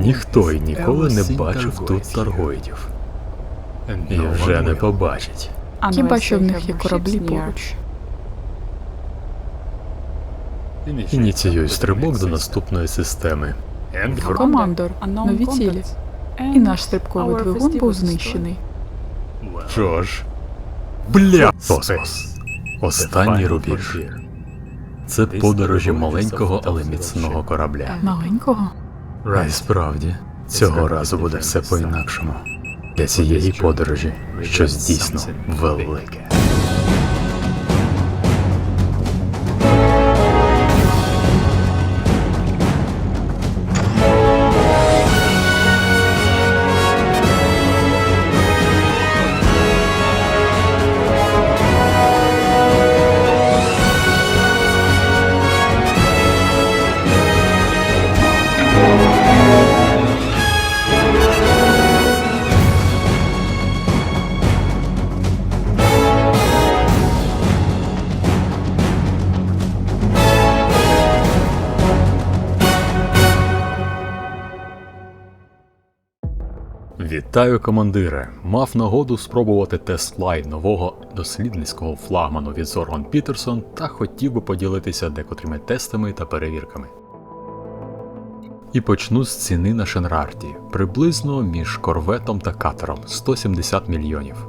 Ніхто і ніколи не бачив тут таргоїдів. І вже не побачить. Хіба що в них є кораблі поруч. Ініціюй стрибок до наступної системи. Командор, нові цілі. І наш стрибковий двигун був знищений. Що ж? Бля! Космос. Останній рубіж. Це подорожі маленького, але міцного корабля. Маленького? А й справді, цього разу буде все по-інакшому. Для цієї подорожі щось дійсно велике. Вітаю, командире! Мав нагоду спробувати тест-лайн нового дослідницького флагману від Зорган Пітерсон та хотів би поділитися декотрими тестами та перевірками. І почну з ціни на Шенрарті приблизно між корветом та катером 170 мільйонів.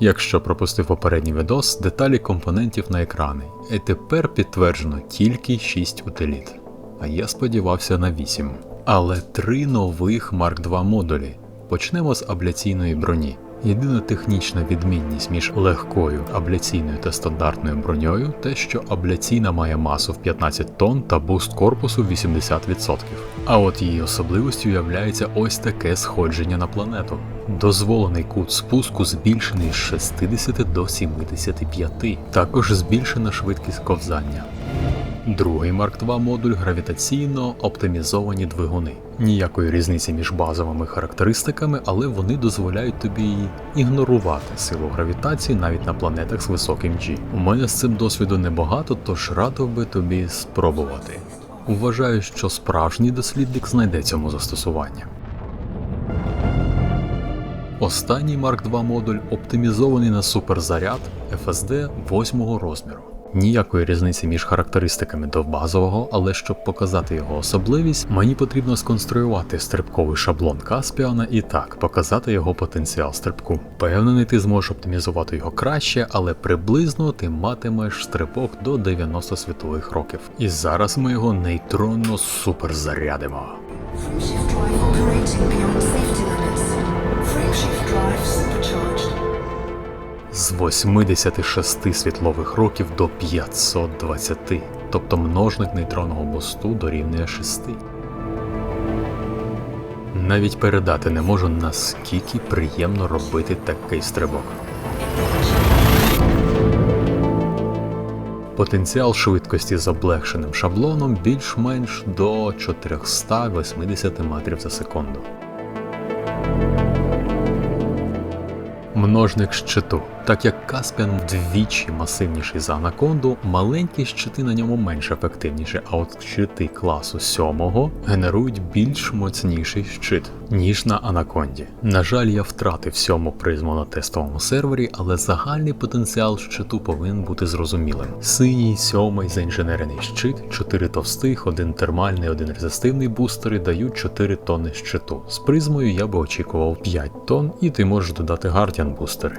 Якщо пропустив попередній відос, деталі компонентів на екрани, і тепер підтверджено тільки 6 утиліт. А я сподівався на 8. Але три нових Mark II модулі. Почнемо з абляційної броні. Єдина технічна відмінність між легкою абляційною та стандартною броньою те, що абляційна має масу в 15 тонн та буст корпусу 80%. А от її особливістю являється ось таке сходження на планету. Дозволений кут спуску збільшений з 60 до 75, також збільшена швидкість ковзання. Другий Mark II модуль гравітаційно оптимізовані двигуни. Ніякої різниці між базовими характеристиками, але вони дозволяють тобі ігнорувати силу гравітації навіть на планетах з високим G. У мене з цим досвіду небагато, тож радив би тобі спробувати. Вважаю, що справжній дослідник знайде цьому застосування. Останній Mark II модуль оптимізований на суперзаряд FSD 8 розміру. Ніякої різниці між характеристиками до базового, але щоб показати його особливість, мені потрібно сконструювати стрибковий шаблон Каспіана і так показати його потенціал стрибку. Впевнений, ти зможеш оптимізувати його краще, але приблизно ти матимеш стрибок до 90 світових років. І зараз ми його нейтронно суперзарядимо. Frameshift drive operating. З 86 світлових років до 520, тобто множник нейтронного мосту дорівнює 6. Навіть передати не можу, наскільки приємно робити такий стрибок. Потенціал швидкості з облегшеним шаблоном більш-менш до 480 метрів за секунду. Множник щиту. Так як Каспіан вдвічі масивніший за анаконду, маленькі щити на ньому менш ефективніші, а от щити класу 7 генерують більш моцніший щит, ніж на анаконді. На жаль, я втратив сьому призму на тестовому сервері, але загальний потенціал щиту повинен бути зрозумілим. Синій сьомий заінженерений щит, 4 товстих, один термальний, один резистивний бустери дають 4 тонни щиту. З призмою я би очікував 5 тонн, і ти можеш додати гардіан бустери.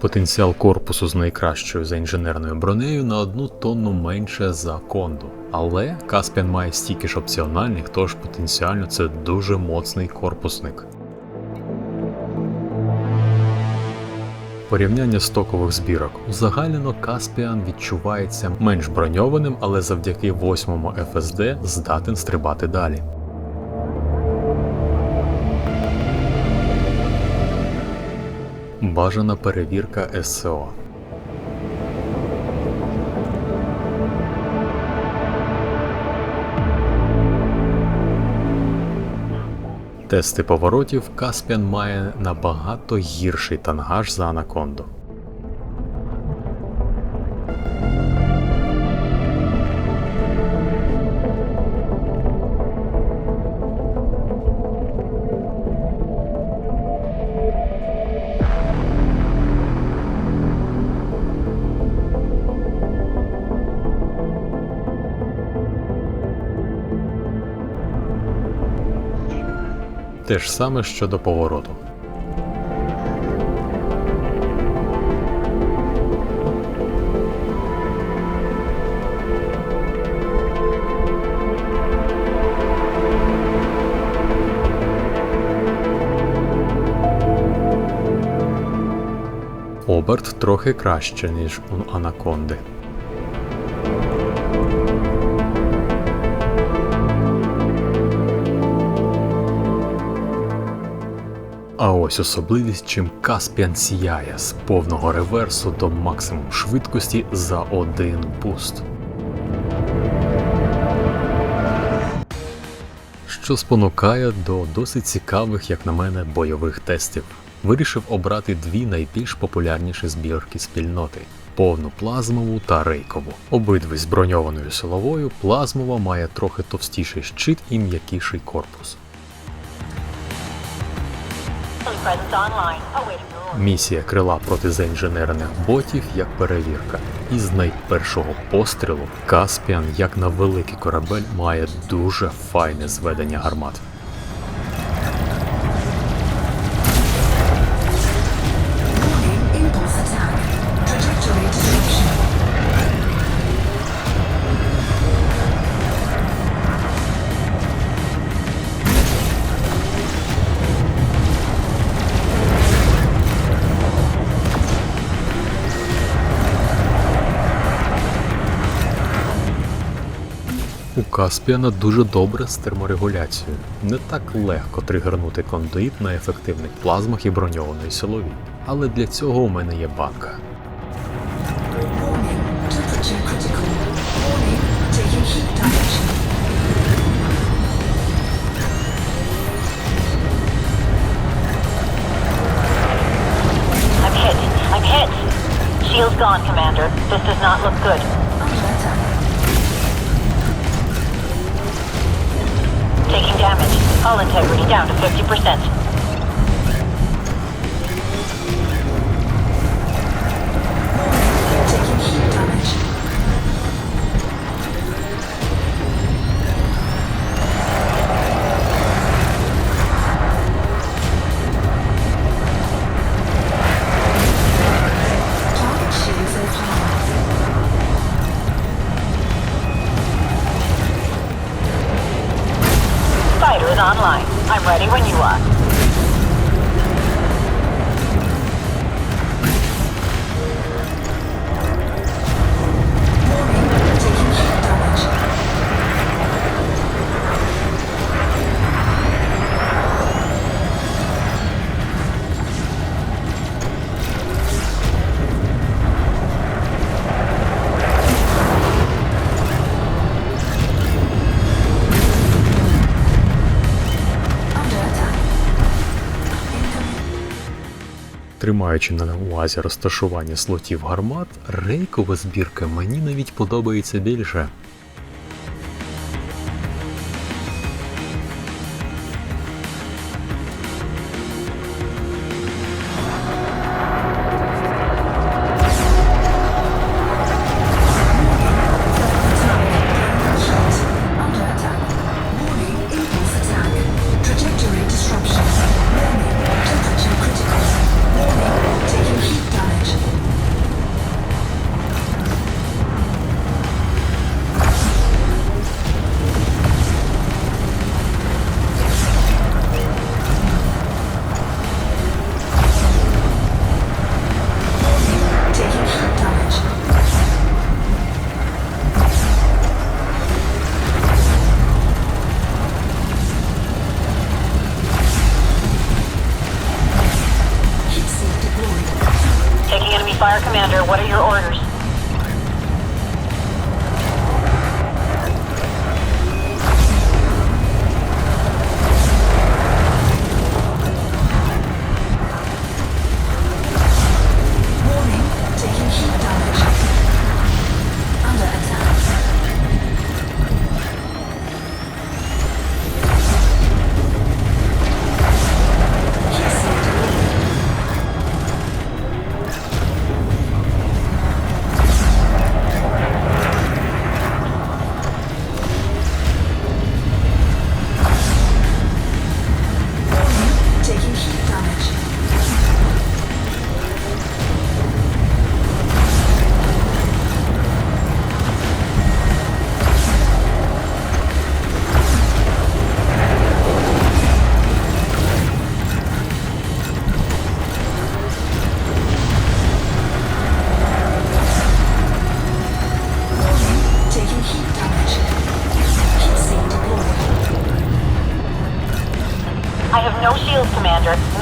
Потенціал корпусу з найкращою заінженерною бронею на одну тонну менше за конду. Але Каспіан має стільки ж опціональних, тож потенціально це дуже моцний корпусник. Порівняння стокових збірок. Узагальнено Каспіан відчувається менш броньованим, але завдяки 8 FSD здатен стрибати далі. Бажана перевірка СО. Тести поворотів Каспіан має набагато гірший тангаж за Анаконду. Те ж саме щодо повороту. Оберт трохи краще, ніж у Анаконди. Ось особливість, чим Каспіан сіяє з повного реверсу до максимум швидкості за один буст. Що спонукає до досить цікавих, як на мене, бойових тестів. Вирішив обрати дві найбільш популярніші збірки спільноти повну плазмову та рейкову. Обидві з броньованою силовою, плазмова має трохи товстіший щит і м'якіший корпус. Місія крила проти заінженерних ботів як перевірка. І з найпершого пострілу Каспіан, як на великий корабель, має дуже файне зведення гармат. Каспіана дуже добре з терморегуляцією. Не так легко тригернути кондуїт на ефективних плазмах і броньованої силовій. Але для цього у мене є банка. I'm hit. I'm hit. Shield's gone, Commander. This does not look good. Taking damage. Hull integrity down to 50%. Тримаючи на увазі розташування слотів гармат, рейкова збірка мені навіть подобається більше. Fire, Commander. What are your orders?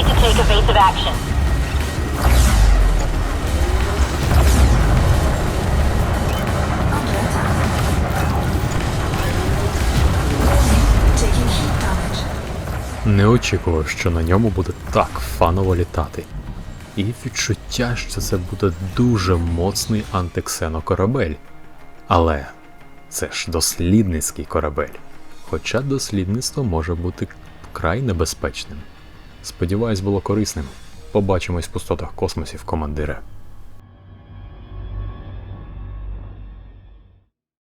Evasive action. Attack. Warning, taking heat damage. Не очікував, що на ньому буде так фаново літати. І відчуття, що це буде дуже моцний антиксенокорабель. Але це ж дослідницький корабель. Хоча дослідництво може бути вкрай небезпечним. Сподіваюсь, було корисним. Побачимось в пустотах космосів, командире.